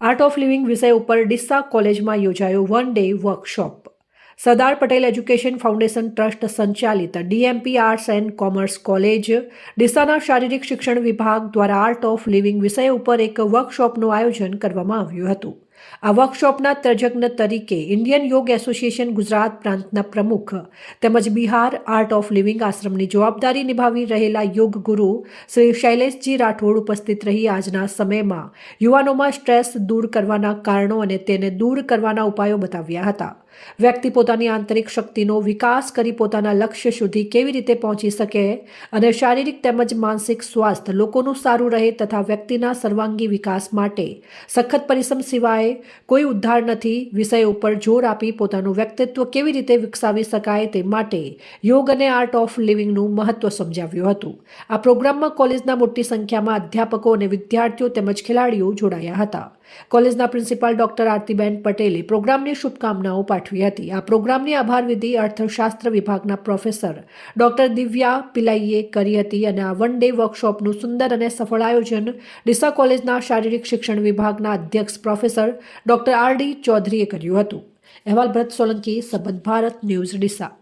Art of living વિષય ઉપર ડિસ્સા કોલેજમાં યોજાયો one day workshop Sardar Patel education foundation trust સંચાલિત DMP arts and commerce college ડિસ્સાના શારીરિક શિક્ષણ વિભાગ દ્વારા આર્ટ ઓફ લિવિંગ વિષય ઉપર એક વર્કશોપનું આયોજન કરવામાં આવ્યું હતું. આ વર્કશોપના તજજ્ઞ તરીકે ઇન્ડિયન યોગ એસોસિએશન ગુજરાત પ્રાંતના પ્રમુખ તેમજ બિહાર આર્ટ ઓફ લિવિંગ આશ્રમની જવાબદારી નિભાવી રહેલા યોગ ગુરુ શ્રી શૈલેષજી રાઠોડ ઉપસ્થિત રહી આજના સમયમાં. યુવાનોમાં સ્ટ્રેસ દૂર કરવાના કારણો અને તેને દૂર કરવાના ઉપાયો બતાવ્યા હતા. વ્યક્તિ પોતાની આંતરિક શક્તિનો વિકાસ કરી પોતાના લક્ષ્ય સુધી કેવી રીતે પહોંચી શકે અને શારીરિક તેમજ માનસિક સ્વાસ્થ્ય લોકોનું સારું રહે તથા વ્યક્તિના સર્વાંગી વિકાસ માટે સખત પરિશ્રમ સિવાય કોઈ ઉદ્ધાર નથી. વિષય ઉપર જોર આપી પોતાનું વ્યક્તિત્વ કેવી રીતે વિકસાવી શકાય તે માટે યોગ અને આર્ટ ઓફ લિવિંગનું મહત્વ સમજાવ્યું હતું. આ પ્રોગ્રામમાં કોલેજના મોટી સંખ્યામાં અધ્યાપકો અને વિદ્યાર્થીઓ તેમજ ખેલાડીઓ જોડાયા હતા. કોલેજના પ્રિન્સિપાલ ડોક્ટર આરતીબેન પટેલે પ્રોગ્રામની શુભકામનાઓ પાઠવી હતી. આ પ્રોગ્રામની આભાર વિધિ અર્થશાસ્ત્ર વિભાગના પ્રોફેસર ડોક્ટર દિવ્યા પિલાઈએ કરી હતી અને આ વન ડે વર્કશોપનું સુંદર અને સફળ આયોજન ડિસા કોલેજના શારીરિક શિક્ષણ વિભાગના અધ્યક્ષ પ્રોફેસર ડોક્ટર આર ડી ચૌધરીએ કર્યું હતું. અહેવાલ ભરત સોલંકી, સંબંધ ભારત, ન્યૂઝ ડિસા.